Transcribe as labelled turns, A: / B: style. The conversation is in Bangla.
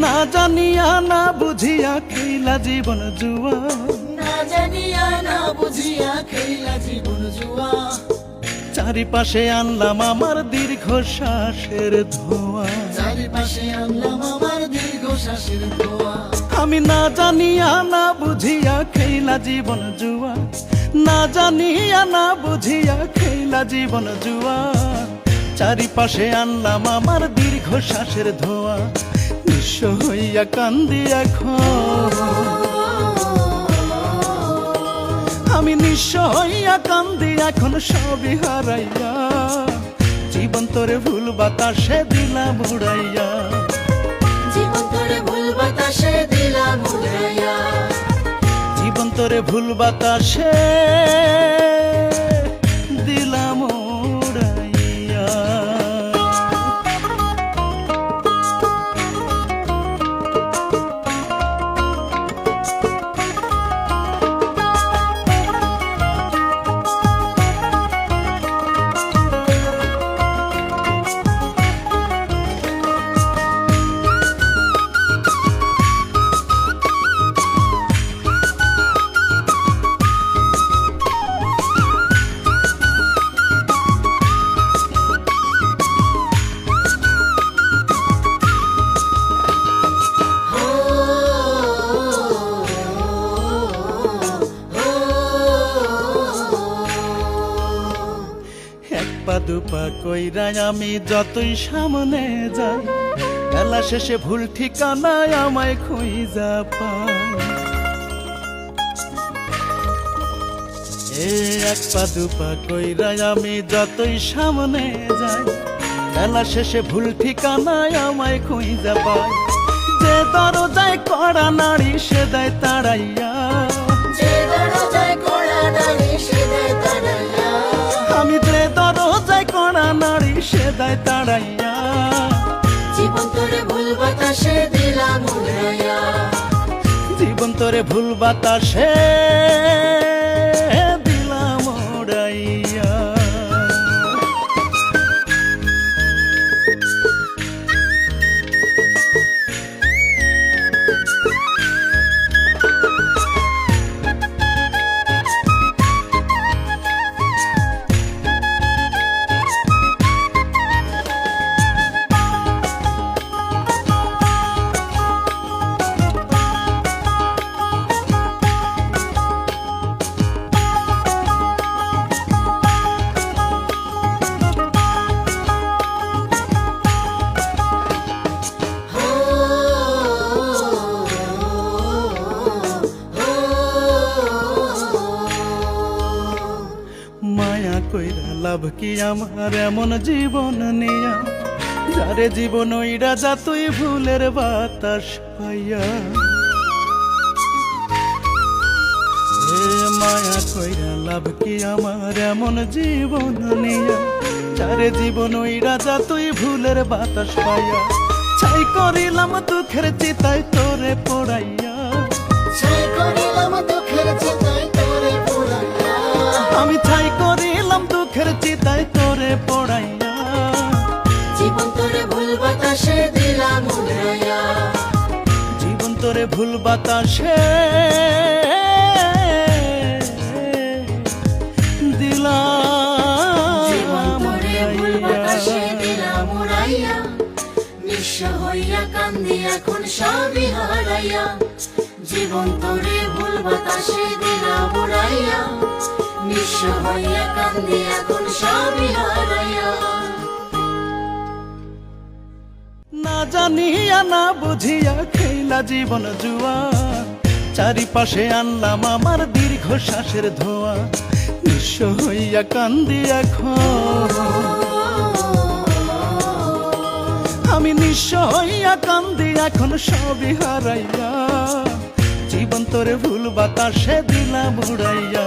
A: না জানিয়া না বুঝিয়া খেলা জীবন জুয়া।
B: না জানিয়া না বুঝিয়া খেলা জীবন জুয়া।
A: চারিপাশে আনলাম আমার দীর্ঘ শ্বাসের ধোয়া।
B: চারিপাশে আনলাম আমার দীর্ঘ শ্বাসের দোয়া
A: আমি না জানিয়া না বুঝিয়া খেলা জীবন জুয়া। না জানিয়া না বুঝিয়া খেলা জীবন জুয়া। চারিপাশে আনলাম আমার দীর্ঘ শ্বাসের ধোয়া। নিঃস্ব হইয়া কান্দি এখন। আমি নিঃস্ব হইয়া কান্দি এখন সবই হারাইয়া। জীবন তোরে ভুল বাতাসে দিলাম উড়াইয়া
B: জীবন তোরে ভুল বাতাসে দিলাম উড়াইয়া
A: জীবন তোরে ভুল বাতাসে দুপা কইরা আমি যতই সামনে যাই বেলা শেষে ভুল ঠিকানায় আমায় খুঁজা পাই। এ এক পা দুপা কইরা আমি যতই সামনে যাই বেলা শেষে ভুল ঠিকানায় আমায় খুঁজা পাই। যে দরজায় কড়া নারী সে দেয় তাড়াইয়া।
B: যে দরজায় সে দেয় তাড়াইয়া।
A: আমি সে দেয় তাড়াইয়া।
B: জীবন তোরে ভুল বাতাসে দিলাম উড়াইয়া।
A: জীবন তোরে ভুল বাতাসে লাভ কি আমার এমন জীবন নিয়া? যারে জীবন ওইরা যা তুই ভুলের বাতাস পাইয়া। মায়া কইরা লাভ কি আমার এমন জীবন নিয়া? যারে জীবন ওই রাজা তুই ভুলের বাতাস পাইয়া। ছাই করিলাম দুঃখের চিতায় তোরে পড়াইয়া। আমি ছাই করিলাম দুঃখের চিতায় তোরে পড়াইয়া।
B: জীবন তোরে ভুল বাতাসে দিলাম উড়াইয়া
A: জীবন তোরে ভুল বাতাসে
B: হইয়া কান্দি এখন সবই হারাইয়া। জীবন তোরে ভুল বাতাসে দিলাম উড়াইয়া নিঃস্ব হইয়া
A: না জানিয়া, না বুঝিয়া খেলা জীবন জুয়া। চারিপাশে আনলাম আমার দীর্ঘ শ্বাসের ধোয়া। নিঃস্ব হইয়া কান্দি এখন আমি নিঃস্ব হইয়া কান্দি এখন সবই হারাইয়া। জীবন তোরে ভুল বাতাসে দিলাম উড়াইয়া।